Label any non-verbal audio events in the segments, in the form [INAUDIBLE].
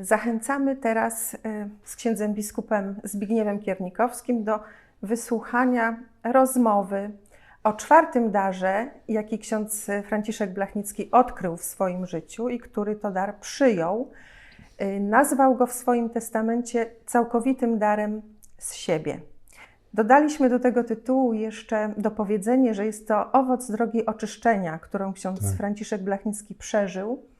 Zachęcamy teraz y, z księdzem biskupem Zbigniewem Kiernikowskim do wysłuchania rozmowy o czwartym darze, jaki ksiądz Franciszek Blachnicki odkrył w swoim życiu i który to dar przyjął. Y, nazwał go w swoim testamencie całkowitym darem z siebie. Dodaliśmy do tego tytułu jeszcze dopowiedzenie, że jest to owoc drogi oczyszczenia, którą ksiądz Tak. Franciszek Blachnicki przeżył, e,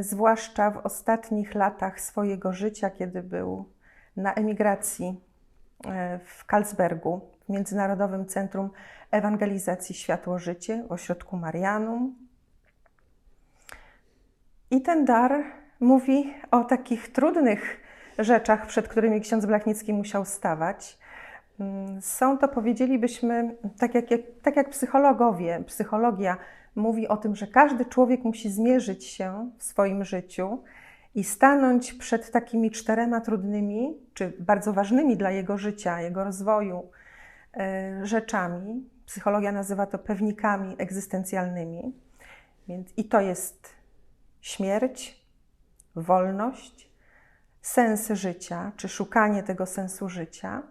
zwłaszcza w ostatnich latach swojego życia, kiedy był na emigracji e, w Karlsbergu, w Międzynarodowym Centrum Ewangelizacji Światło-Życie w ośrodku Marianum. I ten dar mówi o takich trudnych rzeczach, przed którymi ksiądz Blachnicki musiał stawać. Są to, powiedzielibyśmy, tak jak, tak jak psychologowie, psychologia mówi o tym, że każdy człowiek musi zmierzyć się w swoim życiu i stanąć przed takimi czterema trudnymi, czy bardzo ważnymi dla jego życia, jego rozwoju e, rzeczami. Psychologia nazywa to pewnikami egzystencjalnymi. Więc i to jest śmierć, wolność, sens życia, czy szukanie tego sensu życia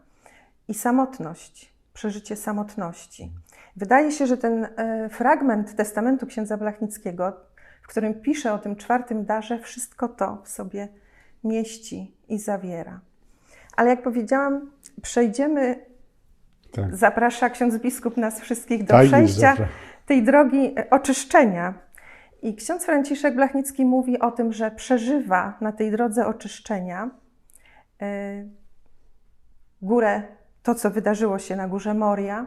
i samotność, przeżycie samotności. Wydaje się, że ten e, fragment testamentu księdza Blachnickiego, w którym pisze o tym czwartym darze, wszystko to w sobie mieści i zawiera. Ale jak powiedziałam, przejdziemy, Tak. zaprasza ksiądz biskup nas wszystkich do jest, przejścia tej drogi e, oczyszczenia. I ksiądz Franciszek Blachnicki mówi o tym, że przeżywa na tej drodze oczyszczenia e, górę, to co wydarzyło się na górze Moria.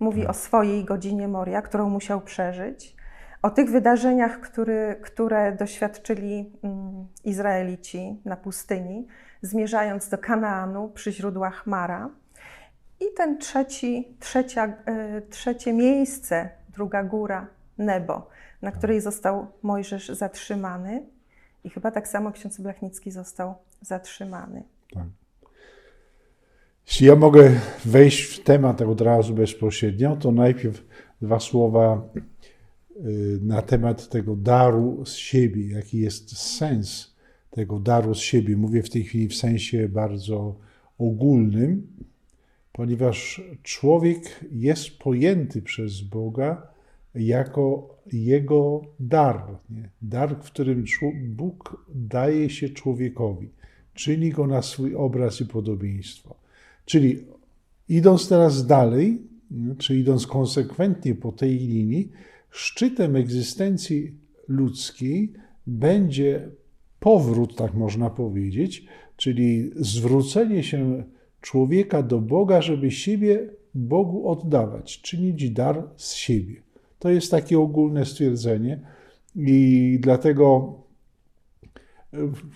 Mówi o swojej godzinie Moria, którą musiał przeżyć. O tych wydarzeniach, który, które doświadczyli mm, Izraelici na pustyni, zmierzając do Kanaanu przy źródłach Mara. I ten trzeci, trzecia, e, trzecie miejsce, druga góra, Nebo, na której został Mojżesz zatrzymany. I chyba tak samo ksiądz Blachnicki został zatrzymany. Tak. Jeśli ja mogę wejść w temat od razu bezpośrednio, to najpierw dwa słowa y, na temat tego daru z siebie, jaki jest sens tego daru z siebie. Mówię w tej chwili w sensie bardzo ogólnym, ponieważ człowiek jest pojęty przez Boga jako jego dar. Nie? Dar, w którym Bóg daje się człowiekowi, czyni go na swój obraz i podobieństwo. Czyli idąc teraz dalej, czy idąc konsekwentnie po tej linii, szczytem egzystencji ludzkiej będzie powrót, tak można powiedzieć, czyli zwrócenie się człowieka do Boga, żeby siebie Bogu oddawać, czynić dar z siebie. To jest takie ogólne stwierdzenie i dlatego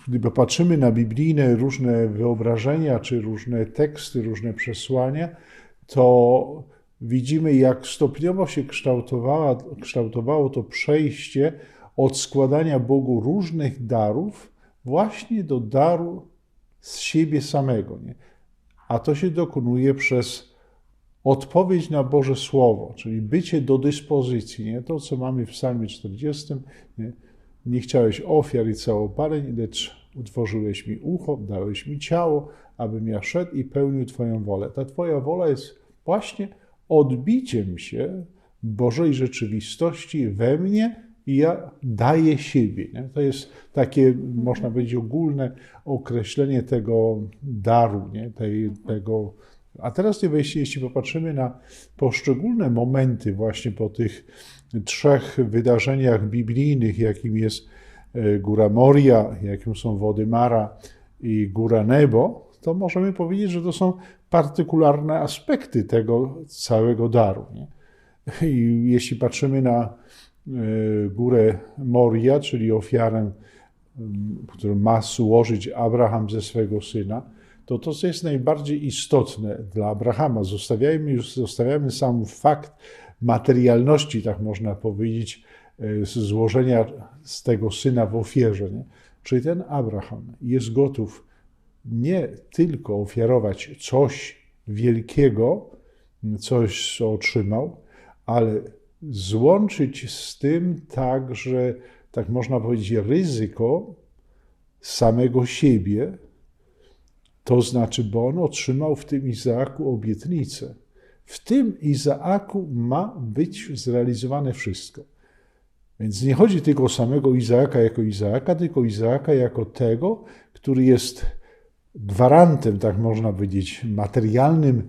gdy popatrzymy na biblijne różne wyobrażenia, czy różne teksty, różne przesłania, to widzimy, jak stopniowo się kształtowało to przejście od składania Bogu różnych darów właśnie do daru z siebie samego. Nie? A to się dokonuje przez odpowiedź na Boże Słowo, czyli bycie do dyspozycji. Nie? To, co mamy w Psalmie 40. Nie? Nie chciałeś ofiar i całopaleń, lecz utworzyłeś mi ucho, dałeś mi ciało, abym ja szedł i pełnił Twoją wolę. Ta Twoja wola jest właśnie odbiciem się Bożej rzeczywistości we mnie i ja daję siebie. Nie? To jest takie, można powiedzieć, ogólne określenie tego daru, nie? Tej, tego. A teraz, jeśli popatrzymy na poszczególne momenty właśnie po tych trzech wydarzeniach biblijnych, jakim jest e, Góra Moria, jakim są wody Mara i Góra Nebo, to możemy powiedzieć, że to są partykularne aspekty tego całego daru. Nie? I jeśli patrzymy na e, Górę Moria, czyli ofiarę, którą ma złożyć Abraham ze swego syna, to to, co jest najbardziej istotne dla Abrahama, zostawiajmy już zostawiamy sam fakt materialności, tak można powiedzieć, złożenia z tego syna w ofierze. Nie? Czyli ten Abraham jest gotów nie tylko ofiarować coś wielkiego, coś, co otrzymał, ale złączyć z tym także, tak można powiedzieć, ryzyko samego siebie, to znaczy, bo on otrzymał w tym Izaaku obietnicę. W tym Izaaku ma być zrealizowane wszystko. Więc nie chodzi tylko o samego Izaaka jako Izaaka, tylko Izaaka jako tego, który jest gwarantem, tak można powiedzieć, materialnym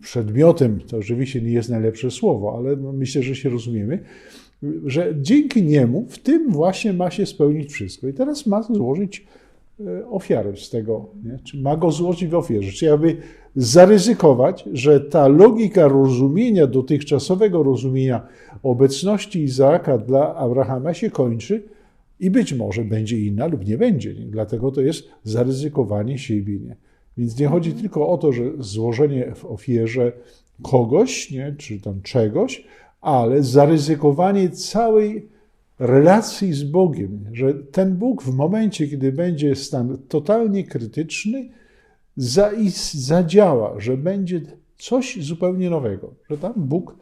przedmiotem, to oczywiście nie jest najlepsze słowo, ale no myślę, że się rozumiemy, że dzięki niemu w tym właśnie ma się spełnić wszystko. I teraz ma złożyć ofiarę z tego, nie? czy ma go złożyć w ofierze, czy jakby zaryzykować, że ta logika rozumienia, dotychczasowego rozumienia obecności Izaaka dla Abrahama się kończy i być może będzie inna lub nie będzie. Nie? Dlatego to jest zaryzykowanie siebie. Nie? Więc nie chodzi tylko o to, że złożenie w ofierze kogoś, nie? czy tam czegoś, ale zaryzykowanie całej relacji z Bogiem, że ten Bóg w momencie, kiedy będzie stan totalnie krytyczny, zadziała, że będzie coś zupełnie nowego, że tam Bóg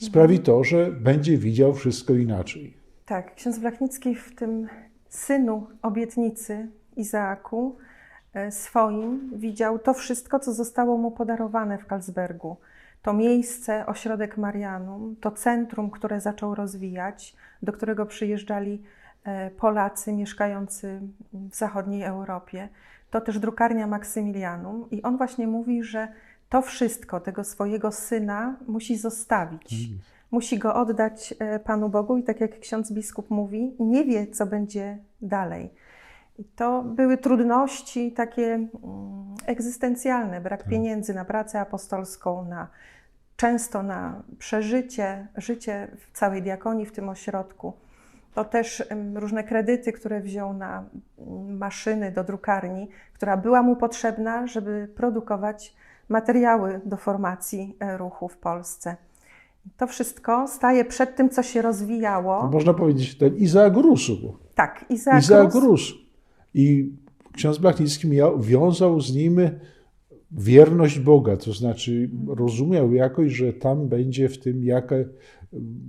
sprawi to, że będzie widział wszystko inaczej. Tak, ksiądz Blachnicki w tym synu obietnicy Izaaku e, swoim widział to wszystko, co zostało mu podarowane w Kalsbergu. To miejsce, ośrodek Marianum, to centrum, które zaczął rozwijać, do którego przyjeżdżali e, Polacy mieszkający w zachodniej Europie to też drukarnia Maksymilianum. I on właśnie mówi, że to wszystko, tego swojego syna musi zostawić. Mm. Musi go oddać e, Panu Bogu i tak jak ksiądz biskup mówi, nie wie, co będzie dalej. I to były trudności takie mm, egzystencjalne, brak tak. pieniędzy na pracę apostolską, na, często na przeżycie, życie w całej diakonii w tym ośrodku. To też różne kredyty, które wziął na maszyny do drukarni, która była mu potrzebna, żeby produkować materiały do formacji e, ruchu w Polsce. To wszystko staje przed tym, co się rozwijało. Można powiedzieć, ten Izaak rósł. Tak, Izaak, Izaak rósł. I ksiądz Blachnicki miał, wiązał z nim wierność Boga, to znaczy rozumiał jakoś, że tam będzie w tym jaka,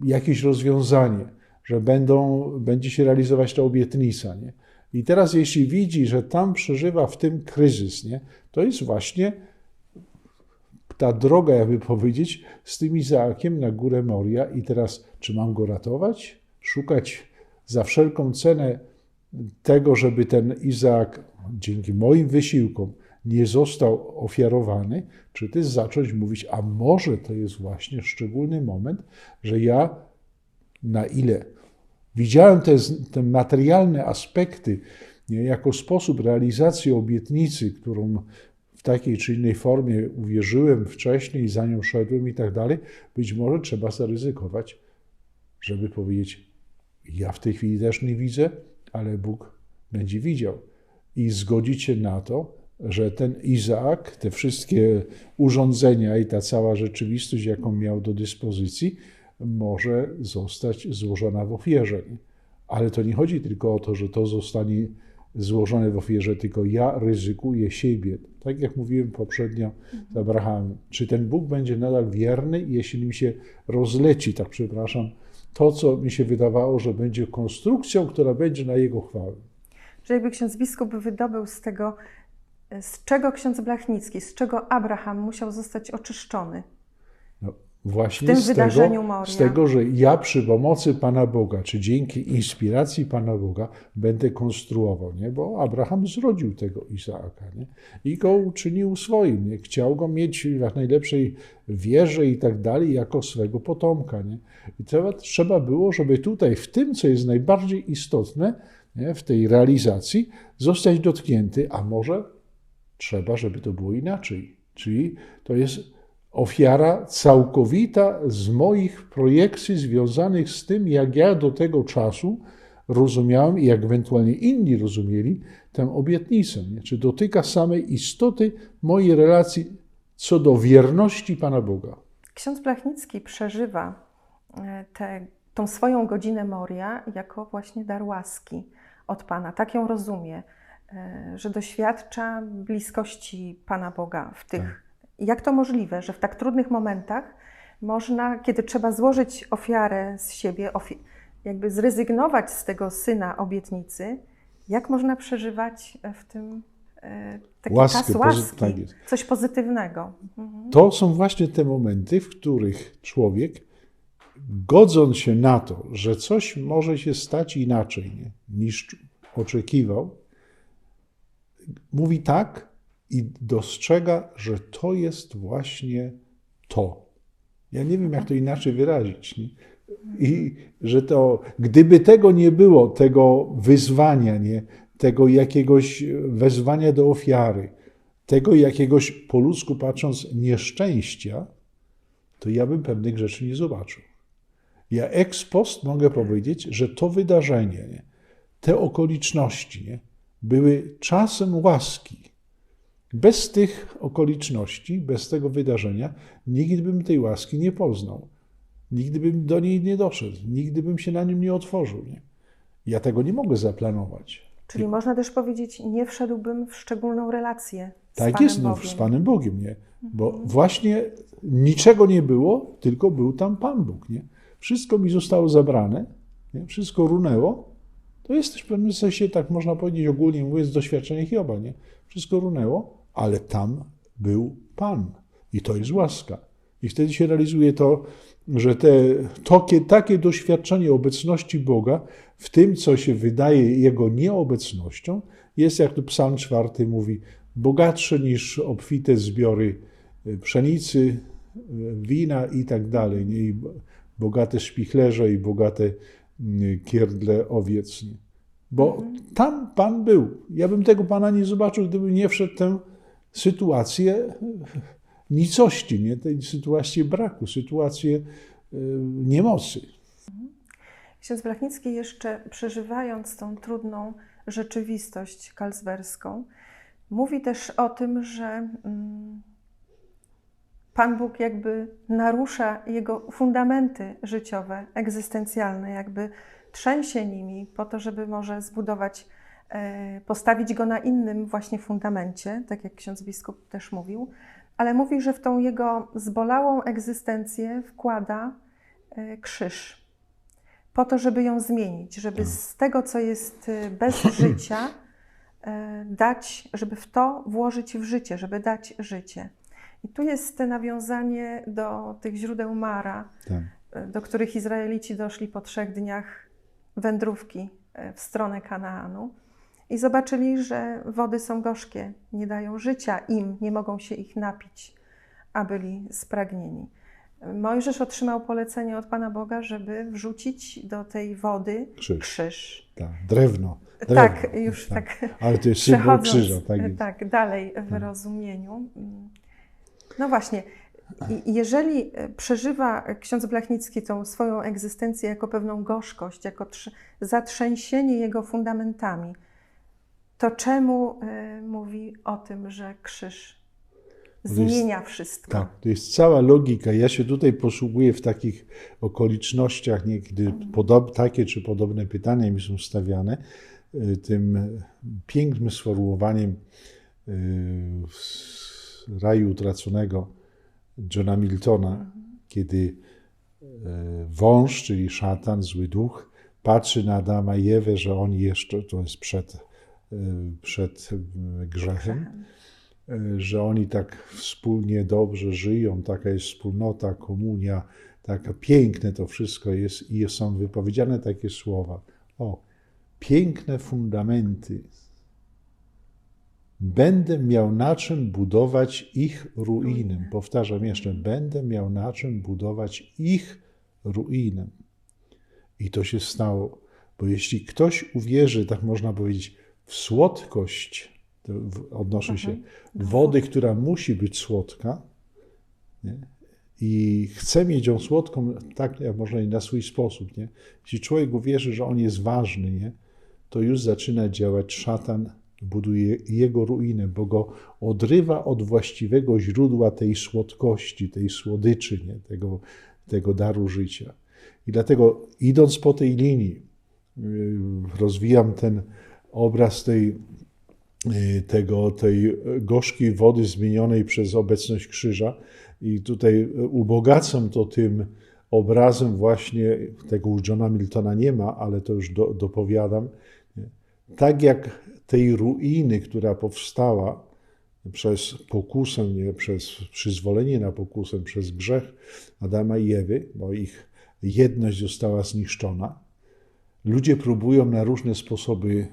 jakieś rozwiązanie że będą, będzie się realizować ta obietnica. Nie? I teraz, jeśli widzi, że tam przeżywa w tym kryzys, nie? to jest właśnie ta droga, jakby powiedzieć, z tym Izaakiem na górę Moria. I teraz, czy mam go ratować? Szukać za wszelką cenę tego, żeby ten Izaak dzięki moim wysiłkom nie został ofiarowany, czy też zacząć mówić, a może to jest właśnie szczególny moment, że ja na ile Widziałem te, te materialne aspekty nie, jako sposób realizacji obietnicy, którą w takiej czy innej formie uwierzyłem wcześniej, za nią szedłem i tak dalej. Być może trzeba zaryzykować, żeby powiedzieć: Ja w tej chwili też nie widzę, ale Bóg będzie widział. I zgodzić się na to, że ten Izaak, te wszystkie urządzenia i ta cała rzeczywistość, jaką miał do dyspozycji, może zostać złożona w ofierze. Ale to nie chodzi tylko o to, że to zostanie złożone w ofierze, tylko ja ryzykuję siebie. Tak jak mówiłem poprzednio z Abrahamem. Czy ten Bóg będzie nadal wierny, jeśli mi się rozleci, tak przepraszam, to, co mi się wydawało, że będzie konstrukcją, która będzie na jego chwałę. Że jakby ksiądz biskup wydobył z tego, z czego ksiądz Blachnicki, z czego Abraham musiał zostać oczyszczony, Właśnie z tego, z tego, że ja przy pomocy Pana Boga, czy dzięki inspiracji Pana Boga będę konstruował, nie? bo Abraham zrodził tego Izaaka nie? i go uczynił swoim. Nie? Chciał go mieć w jak najlepszej wierze i tak dalej, jako swego potomka. Nie? I trzeba, trzeba było, żeby tutaj, w tym, co jest najbardziej istotne, nie? w tej realizacji, zostać dotknięty, a może trzeba, żeby to było inaczej. Czyli to jest ofiara całkowita z moich projekcji związanych z tym, jak ja do tego czasu rozumiałem i jak ewentualnie inni rozumieli tę obietnicę. Czy dotyka samej istoty mojej relacji co do wierności Pana Boga. Ksiądz Blachnicki przeżywa e, tę tą swoją godzinę Moria jako właśnie dar łaski od Pana. Tak ją rozumie, że doświadcza bliskości Pana Boga w tych tak jak to możliwe, że w tak trudnych momentach można, kiedy trzeba złożyć ofiarę z siebie, ofi jakby zrezygnować z tego syna obietnicy, jak można przeżywać w tym e, taki Łaskę, czas łaski, tak coś pozytywnego. Mhm. To są właśnie te momenty, w których człowiek, godząc się na to, że coś może się stać inaczej nie, niż oczekiwał, mówi tak i dostrzega, że to jest właśnie to. Ja nie wiem, jak to inaczej wyrazić. Nie? I że to, gdyby tego nie było, tego wyzwania, nie, tego jakiegoś wezwania do ofiary, tego jakiegoś po ludzku patrząc nieszczęścia, to ja bym pewnych rzeczy nie zobaczył. Ja ex post mogę powiedzieć, że to wydarzenie, nie, te okoliczności nie, były czasem łaski. Bez tych okoliczności, bez tego wydarzenia, nigdy bym tej łaski nie poznał. Nigdy bym do niej nie doszedł, nigdy bym się na nim nie otworzył. Nie? Ja tego nie mogę zaplanować. Czyli można też powiedzieć, nie wszedłbym w szczególną relację z Tak Panem jest, no, Bogiem. z Panem Bogiem, nie? Bo właśnie niczego nie było, tylko był tam Pan Bóg, nie? Wszystko mi zostało zabrane, nie? wszystko runęło. To jest też w pewnym sensie, tak można powiedzieć ogólnie mówiąc, doświadczenie Hioba, nie? Wszystko runęło, ale tam był Pan i to jest łaska. I wtedy się realizuje to, że te, takie, takie doświadczenie obecności Boga w tym, co się wydaje Jego nieobecnością, jest, jak tu Psalm czwarty mówi, bogatsze niż obfite zbiory y, pszenicy, y, wina i tak dalej. I bo- bogate szpichlerze i bogate kierdle owiec. Nie? Bo tam Pan był. Ja bym tego Pana nie zobaczył, gdybym nie wszedł w tę sytuację nicości, nie? tej sytuację braku, sytuację y, niemocy. Ksiądz Blachnicki jeszcze przeżywając tą trudną rzeczywistość kalsberską, mówi też o tym, że mm, Pan Bóg jakby narusza jego fundamenty życiowe, egzystencjalne, jakby trzęsie nimi po to, żeby może zbudować, e, postawić go na innym właśnie fundamencie, tak jak ksiądz biskup też mówił, ale mówi, że w tą jego zbolałą egzystencję wkłada e, krzyż. Po to, żeby ją zmienić, żeby z tego, co jest y, bez [CLEARS THROAT] życia, dać, żeby w to włożyć w życie, żeby dać życie. I tu jest nawiązanie do tych źródeł Mara, Tak. y, do których Izraelici doszli po trzech dniach wędrówki y, w stronę Kanaanu i zobaczyli, że wody są gorzkie, nie dają życia im, nie mogą się ich napić, a byli spragnieni. Mojżesz otrzymał polecenie od Pana Boga, żeby wrzucić do tej wody Krzyż. krzyż. Tak, drewno. drewno. Tak, już tak. Ale to jest symbol krzyża. Tak jest. tak, dalej w rozumieniu. No właśnie, i- jeżeli e, przeżywa ksiądz Blachnicki tą swoją egzystencję jako pewną gorzkość, jako trz- zatrzęsienie jego fundamentami, to czemu e, mówi o tym, że krzyż jest- zmienia wszystko? Tak, to jest cała logika. Ja się tutaj posługuję w takich okolicznościach, gdy podob, takie czy podobne pytania mi są stawiane, y, tym pięknym sformułowaniem y, raju utraconego Johna Miltona, kiedy y, wąż, czyli szatan, zły duch, patrzy na Adama i Ewę, że oni jeszcze, to jest przed, y, przed y, grzechem, że oni tak wspólnie dobrze żyją, taka jest wspólnota, komunia, taka piękne to wszystko jest i są wypowiedziane takie słowa. O, piękne fundamenty. Będę miał na czym budować ich ruinę. Powtarzam jeszcze, będę miał na czym budować ich ruinę. I to się stało, bo jeśli ktoś uwierzy, tak można powiedzieć, w słodkość, odnoszę się wody, która musi być słodka, nie? i chce mieć ją słodką, tak jak można i na swój sposób. Nie? Jeśli człowiek uwierzy, że on jest ważny, nie? to już zaczyna działać szatan, buduje jego ruinę, bo go odrywa od właściwego źródła tej słodkości, tej słodyczy, nie? Tego, tego daru życia. I dlatego idąc po tej linii, yy, rozwijam ten obraz tej, yy, tego, tej gorzkiej wody zmienionej przez obecność krzyża i tutaj ubogacam to tym obrazem właśnie, tego u Johna Miltona nie ma, ale to już do, dopowiadam? Tak jak tej ruiny, która powstała przez pokusę, nie, przez przyzwolenie na pokusę, przez grzech Adama i Ewy, bo ich jedność została zniszczona, ludzie próbują na różne sposoby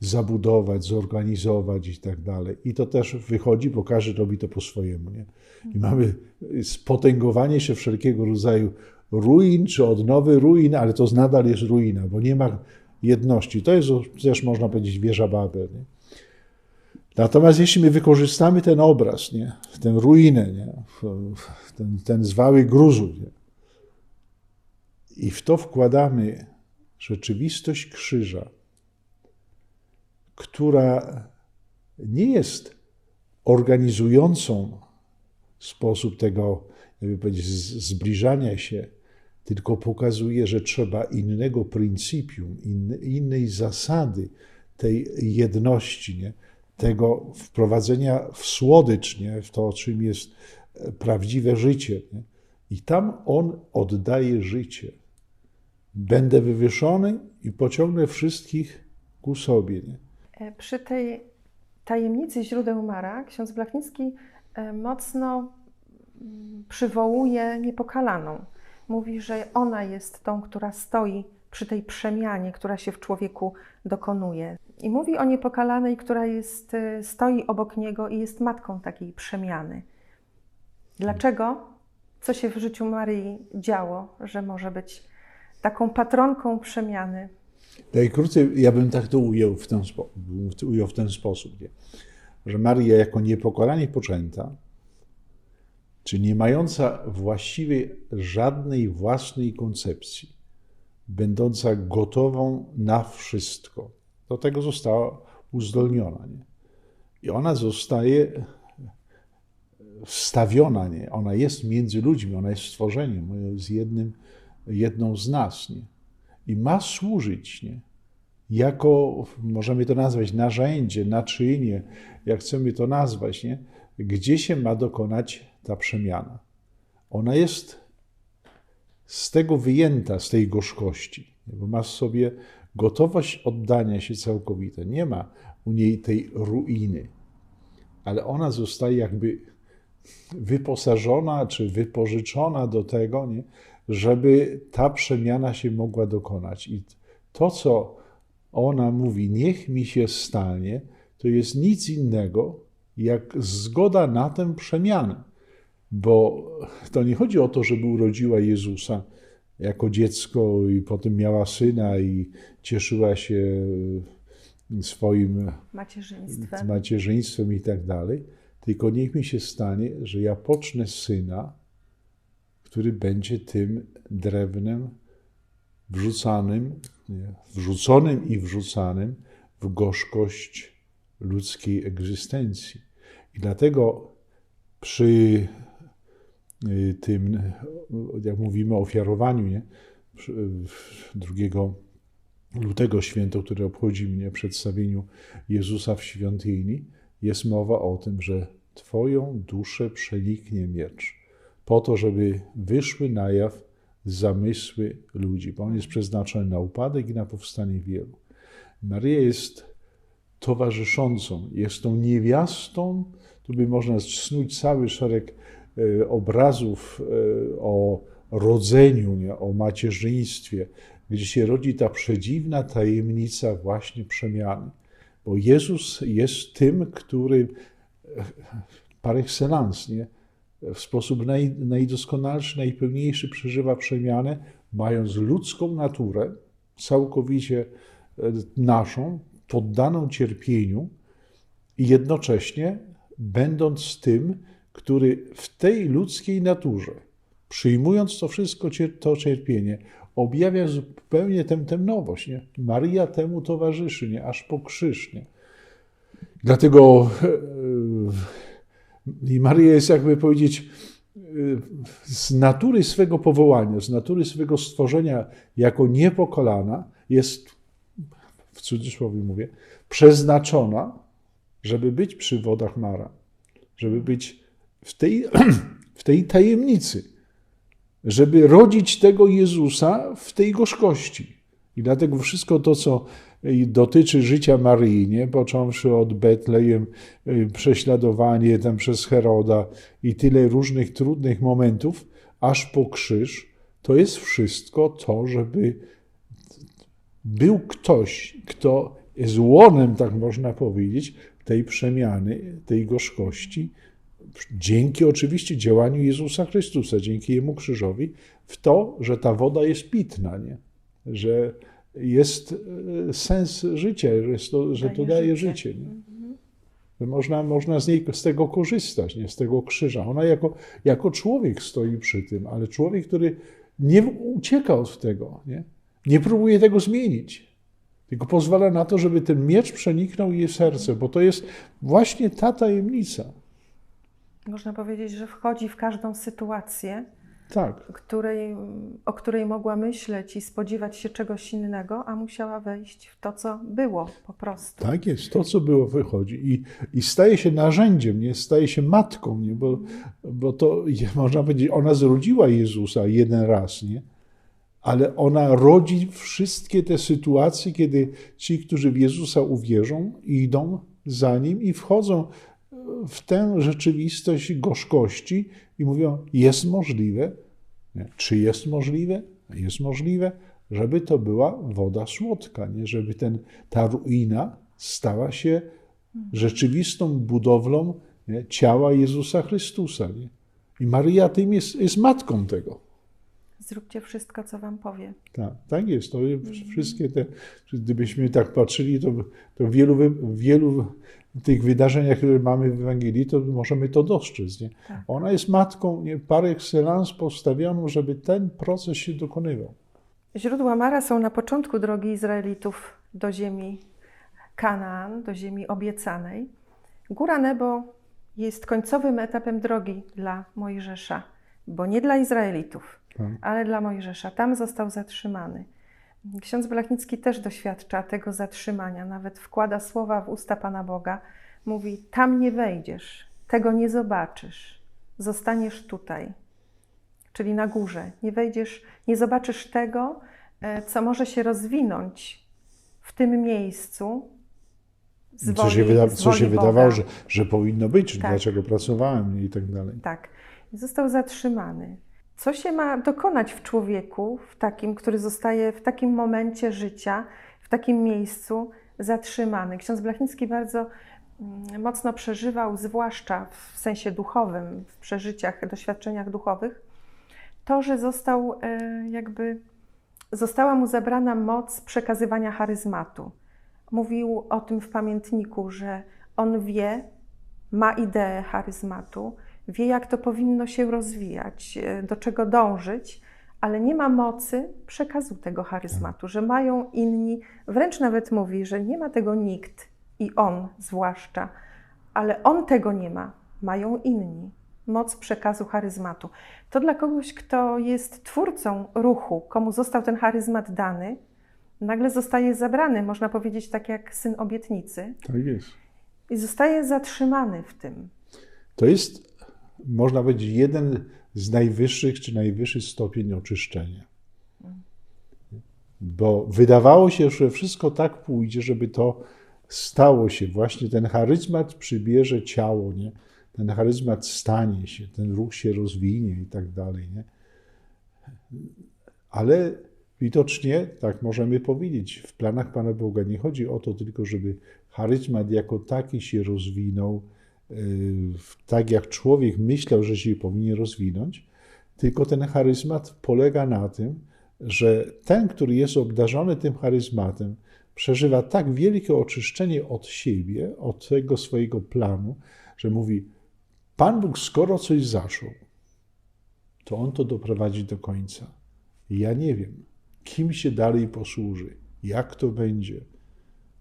zabudować, zorganizować i tak dalej. I to też wychodzi, bo każdy robi to po swojemu. Nie? I mamy spotęgowanie się wszelkiego rodzaju ruin, czy odnowy ruin, ale to nadal jest ruina, bo nie ma jedności. To jest też, można powiedzieć, wieża Babel. Nie? Natomiast jeśli my wykorzystamy ten obraz, nie? tę ruinę, nie? Ten, ten zwały gruzu nie? i w to wkładamy rzeczywistość krzyża, która nie jest organizującą sposób tego, jakby powiedzieć, zbliżania się, tylko pokazuje, że trzeba innego pryncypium, innej zasady tej jedności, nie? tego wprowadzenia w słodycz, nie? w to, czym jest prawdziwe życie. Nie? I tam on oddaje życie. Będę wywyższony i pociągnę wszystkich ku sobie. Nie? E, Przy tej tajemnicy źródeł Mara ksiądz Blachnicki e, mocno mm, przywołuje niepokalaną. Mówi, że ona jest tą, która stoi przy tej przemianie, która się w człowieku dokonuje. I mówi o niepokalanej, która jest, e, stoi obok niego i jest matką takiej przemiany. Dlaczego? Co się w życiu Maryi działo, że może być taką patronką przemiany? Najkrócej ja bym tak to ujął w ten, spo, ujął w ten sposób, nie? że Maria jako niepokalanie poczęta, czy nie mająca właściwie żadnej własnej koncepcji, będąca gotową na wszystko, do tego została uzdolniona. Nie? I ona zostaje wstawiona, nie? ona jest między ludźmi, ona jest stworzeniem, jest jednym, jedną z nas. Nie? i ma służyć nie? jako, możemy to nazwać, narzędzie, naczynie, jak chcemy to nazwać, nie? gdzie się ma dokonać ta przemiana. Ona jest z tego wyjęta, z tej gorzkości, bo ma w sobie gotowość oddania się całkowite. Nie ma u niej tej ruiny, ale ona zostaje jakby wyposażona czy wypożyczona do tego, nie? żeby ta przemiana się mogła dokonać. I to, co ona mówi, niech mi się stanie, to jest nic innego jak zgoda na tę przemianę. Bo to nie chodzi o to, żeby urodziła Jezusa jako dziecko i potem miała syna i cieszyła się swoim Macierzyństwem. macierzyństwem i tak dalej. Tylko niech mi się stanie, że ja pocznę syna, który będzie tym drewnem wrzucanym, nie, wrzuconym i wrzucanym w gorzkość ludzkiej egzystencji. I dlatego przy tym, jak mówimy o ofiarowaniu, nie, 2 lutego święto, które obchodzi mnie, przedstawieniu Jezusa w świątyni, jest mowa o tym, że Twoją duszę przeniknie miecz po to, żeby wyszły na jaw zamysły ludzi, bo on jest przeznaczony na upadek i na powstanie wielu. Maryja jest towarzyszącą, jest tą niewiastą, tu by można snuć cały szereg obrazów e, o rodzeniu, nie, o macierzyństwie, gdzie się rodzi ta przedziwna tajemnica właśnie przemiany. Bo Jezus jest tym, który e, par excellence, nie, w sposób naj, najdoskonalszy, najpełniejszy przeżywa przemianę, mając ludzką naturę, całkowicie e, naszą, poddaną cierpieniu i jednocześnie będąc tym, który w tej ludzkiej naturze, przyjmując to wszystko, to cierpienie, objawia zupełnie tę, tę nowość. Nie? Maria temu towarzyszy, nie? aż po krzyż. Nie? Dlatego i Maria jest, jakby powiedzieć, z natury swego powołania, z natury swego stworzenia, jako niepokolana, jest, w cudzysłowie mówię, przeznaczona, żeby być przy wodach Mara, żeby być w tej, [CLEARS THROAT] w tej tajemnicy żeby rodzić tego Jezusa w tej gorzkości. I dlatego wszystko to, co dotyczy życia Maryi, nie? począwszy od Betlejem, y, prześladowanie tam przez Heroda i tyle różnych trudnych momentów, aż po krzyż, to jest wszystko to, żeby był ktoś, kto jest łonem, tak można powiedzieć, tej przemiany, tej gorzkości, dzięki oczywiście działaniu Jezusa Chrystusa, dzięki Jemu krzyżowi, w to, że ta woda jest pitna, nie? że jest e, sens życia, że, to, że to Daje życie. życie. nie? Że można, można z, niej, z tego korzystać, nie? z tego krzyża. Ona jako, jako człowiek stoi przy tym, ale człowiek, który nie ucieka od tego, nie, nie próbuje tego zmienić. Tylko pozwala na to, żeby ten miecz przeniknął jej serce, bo to jest właśnie ta tajemnica. Można powiedzieć, że wchodzi w każdą sytuację, Tak, której, o której mogła myśleć i spodziewać się czegoś innego, a musiała wejść w to, co było po prostu. tak jest. To, co było, wychodzi. I, i staje się narzędziem, nie? staje się matką, nie? Bo, bo to, można powiedzieć, ona zrodziła Jezusa jeden raz, nie? ale ona rodzi wszystkie te sytuacje, kiedy ci, którzy w Jezusa uwierzą, idą za Nim i wchodzą w tę rzeczywistość gorzkości i mówią, jest możliwe, nie? czy jest możliwe? Jest możliwe, żeby to była woda słodka, nie? żeby ten, ta ruina stała się rzeczywistą budowlą nie? ciała Jezusa Chrystusa. Nie? I Maryja tym jest, jest matką tego. Zróbcie wszystko, co wam powie. Tak, tak jest. To wszystkie te, gdybyśmy tak patrzyli, to, to wielu, wielu tych wydarzeniach, które mamy w Ewangelii, to możemy to dostrzec. Nie? Tak. Ona jest matką nie, par excellence postawioną, żeby ten proces się dokonywał. Źródła Mara są na początku drogi Izraelitów do ziemi Kanaan, do ziemi obiecanej. Góra Nebo jest końcowym etapem drogi dla Mojżesza, bo nie dla Izraelitów, Tak. ale dla Mojżesza. Tam został zatrzymany. Ksiądz Blachnicki też doświadcza tego zatrzymania, nawet wkłada słowa w usta Pana Boga. Mówi: Tam nie wejdziesz, tego nie zobaczysz, zostaniesz tutaj, czyli na górze. Nie wejdziesz, nie zobaczysz tego, e, co może się rozwinąć w tym miejscu. Z co woli, się, wyda, co się woli wydawało, że, że powinno być, Tak. dlaczego pracowałem i tak dalej. Tak. Został zatrzymany. Co się ma dokonać w człowieku, w takim, który zostaje w takim momencie życia, w takim miejscu zatrzymany? Ksiądz Blachnicki bardzo mm, mocno przeżywał, zwłaszcza w sensie duchowym, w przeżyciach, doświadczeniach duchowych, to, że został e, jakby, została mu zabrana moc przekazywania charyzmatu. Mówił o tym w pamiętniku, że on wie, ma ideę charyzmatu, wie, jak to powinno się rozwijać, e, do czego dążyć, ale nie ma mocy przekazu tego charyzmatu, że mają inni, wręcz nawet mówi, że nie ma tego nikt i on zwłaszcza, ale on tego nie ma, mają inni. Moc przekazu charyzmatu. To dla kogoś, kto jest twórcą ruchu, komu został ten charyzmat dany, nagle zostaje zabrany, można powiedzieć, tak jak syn obietnicy, Tak jest. i zostaje zatrzymany w tym. To jest, można powiedzieć, jeden z najwyższych czy najwyższy stopień oczyszczenia. Bo wydawało się, że wszystko tak pójdzie, żeby to stało się. Właśnie ten charyzmat przybierze ciało, nie? ten charyzmat stanie się, ten ruch się rozwinie i tak dalej. Nie? Ale widocznie, tak możemy powiedzieć, w planach Pana Boga nie chodzi o to tylko, żeby charyzmat jako taki się rozwinął, tak jak człowiek myślał, że się powinien rozwinąć, tylko ten charyzmat polega na tym, że ten, który jest obdarzony tym charyzmatem, przeżywa tak wielkie oczyszczenie od siebie, od tego swojego planu, że mówi: Pan Bóg, skoro coś zaszło, to on to doprowadzi do końca. Ja nie wiem, kim się dalej posłuży, jak to będzie.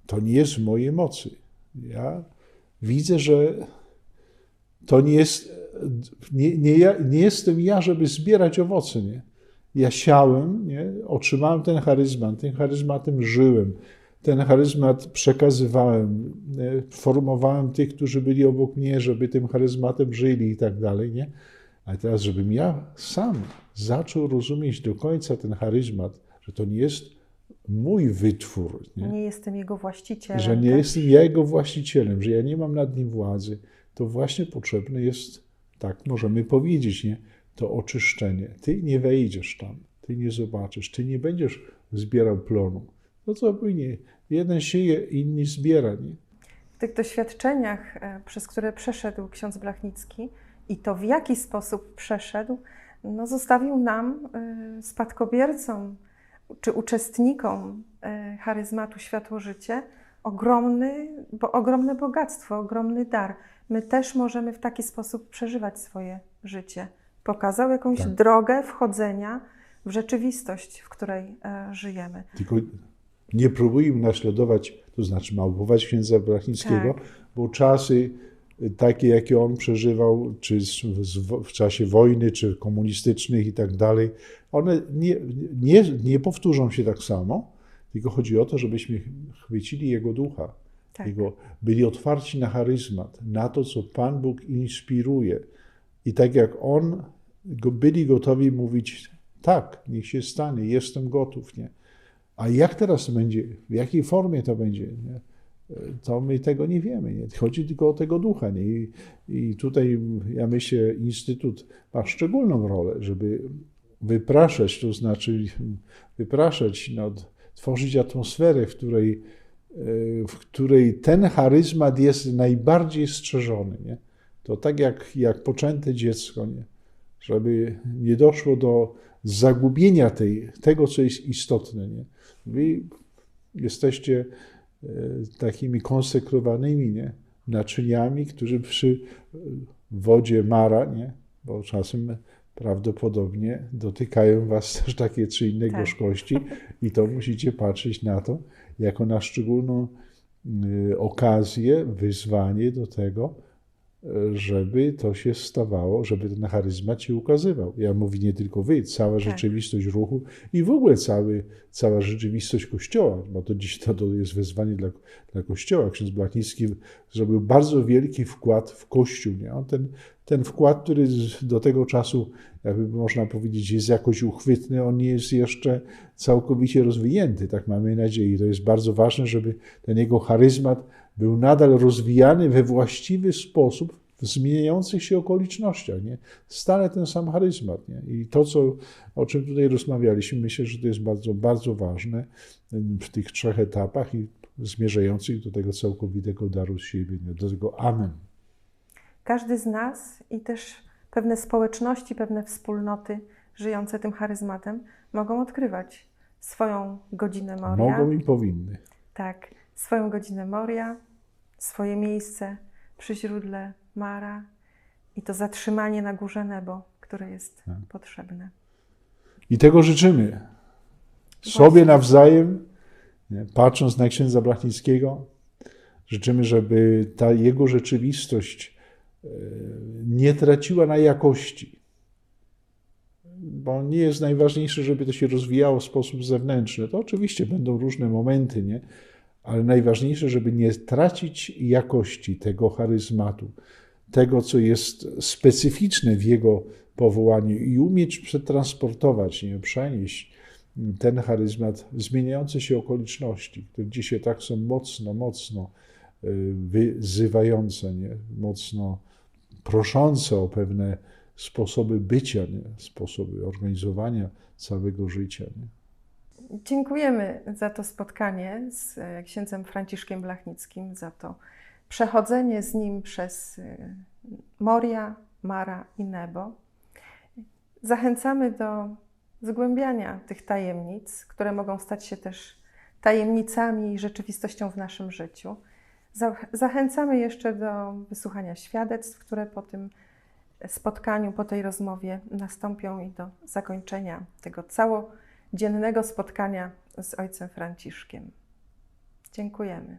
To nie jest w mojej mocy. Ja widzę, że to nie jest, nie, nie, nie jestem ja, żeby zbierać owoce. Nie? Ja siałem, nie? otrzymałem ten charyzmat, tym charyzmatem żyłem, ten charyzmat przekazywałem, formowałem tych, którzy byli obok mnie, żeby tym charyzmatem żyli i tak dalej. Nie? Ale teraz, żebym ja sam zaczął rozumieć do końca ten charyzmat, że to nie jest mój wytwór, nie? Nie jestem jego właścicielem. że nie tak? jestem ja jego właścicielem, że ja nie mam nad nim władzy, to właśnie potrzebne jest, tak możemy powiedzieć, nie? to oczyszczenie. Ty nie wejdziesz tam, ty nie zobaczysz, ty nie będziesz zbierał plonu. No co płynie? Jeden sieje, inni zbiera. Nie? W tych doświadczeniach, e, przez które przeszedł ksiądz Blachnicki i to w jaki sposób przeszedł, no zostawił nam, e, spadkobiercom czy uczestnikom e, charyzmatu Światło-Życie, ogromny, bo, ogromne bogactwo, ogromny dar. My też możemy w taki sposób przeżywać swoje życie. Pokazał jakąś Tak. drogę wchodzenia w rzeczywistość, w której e, żyjemy. Tylko nie próbujmy naśladować, to znaczy małpować księdza Blachnickiego, Tak. bo czasy takie, jakie on przeżywał, czy w czasie wojny, czy komunistycznych i tak dalej, one nie, nie, nie powtórzą się tak samo, tylko chodzi o to, żebyśmy chwycili jego ducha, Tak. jego, byli otwarci na charyzmat, na to, co Pan Bóg inspiruje. I tak jak on, go, byli gotowi mówić, tak, niech się stanie, jestem gotów, nie? A jak teraz będzie, w jakiej formie to będzie, nie? to my tego nie wiemy. Nie? Chodzi tylko o tego ducha. Nie? I, I tutaj, ja myślę, Instytut ma szczególną rolę, żeby wypraszać, to znaczy wypraszać, no, tworzyć atmosferę, w której, w której ten charyzmat jest najbardziej strzeżony. Nie? To tak jak, jak poczęte dziecko, nie? żeby nie doszło do zagubienia tej, tego, co jest istotne. Nie? Wy jesteście e, takimi konsekrowanymi nie? naczyniami, którzy przy wodzie Mara, nie? bo czasem prawdopodobnie dotykają was też takie czy inne Tak. gorzkości i to musicie patrzeć na to jako na szczególną y, okazję, wyzwanie do tego, żeby to się stawało, żeby ten charyzmat się ukazywał. Ja mówię nie tylko wy, cała rzeczywistość ruchu i w ogóle cały, cała rzeczywistość Kościoła, bo to dziś to, to jest wyzwanie dla, dla Kościoła. Ksiądz Blachnicki zrobił bardzo wielki wkład w Kościół. Nie? On ten, ten wkład, który do tego czasu, jakby można powiedzieć, jest jakoś uchwytny, on nie jest jeszcze całkowicie rozwinięty, tak mamy nadzieję. To jest bardzo ważne, żeby ten jego charyzmat był nadal rozwijany we właściwy sposób w zmieniających się okolicznościach. Nie? Stale ten sam charyzmat. Nie? I to, co, o czym tutaj rozmawialiśmy, myślę, że to jest bardzo, bardzo ważne w tych trzech etapach i zmierzających do tego całkowitego daru z siebie, nie? do tego amen. Każdy z nas i też pewne społeczności, pewne wspólnoty żyjące tym charyzmatem mogą odkrywać swoją godzinę Moria. Mogą i powinny. Tak, swoją godzinę Moria, swoje miejsce przy źródle Mara i to zatrzymanie na górze nebo, które jest Tak. potrzebne. I tego życzymy. Sobie nawzajem, patrząc na księdza Blachnickiego, życzymy, żeby ta jego rzeczywistość e, nie traciła na jakości. Bo nie jest najważniejsze, żeby to się rozwijało w sposób zewnętrzny. To oczywiście będą różne momenty, nie? Ale najważniejsze, żeby nie tracić jakości tego charyzmatu, tego, co jest specyficzne w jego powołaniu i umieć przetransportować, nie przenieść ten charyzmat zmieniające się okoliczności, które dzisiaj tak są mocno, mocno y, wyzywające, nie? mocno proszące o pewne sposoby bycia, nie? sposoby organizowania całego życia. Nie? Dziękujemy za to spotkanie z e, księdzem Franciszkiem Blachnickim, za to przechodzenie z nim przez e, Moria, Mara i Nebo. Zachęcamy do zgłębiania tych tajemnic, które mogą stać się też tajemnicami i rzeczywistością w naszym życiu. Za- Zachęcamy jeszcze do wysłuchania świadectw, które po tym spotkaniu, po tej rozmowie nastąpią i do zakończenia tego całodziennego spotkania z Ojcem Franciszkiem. Dziękujemy.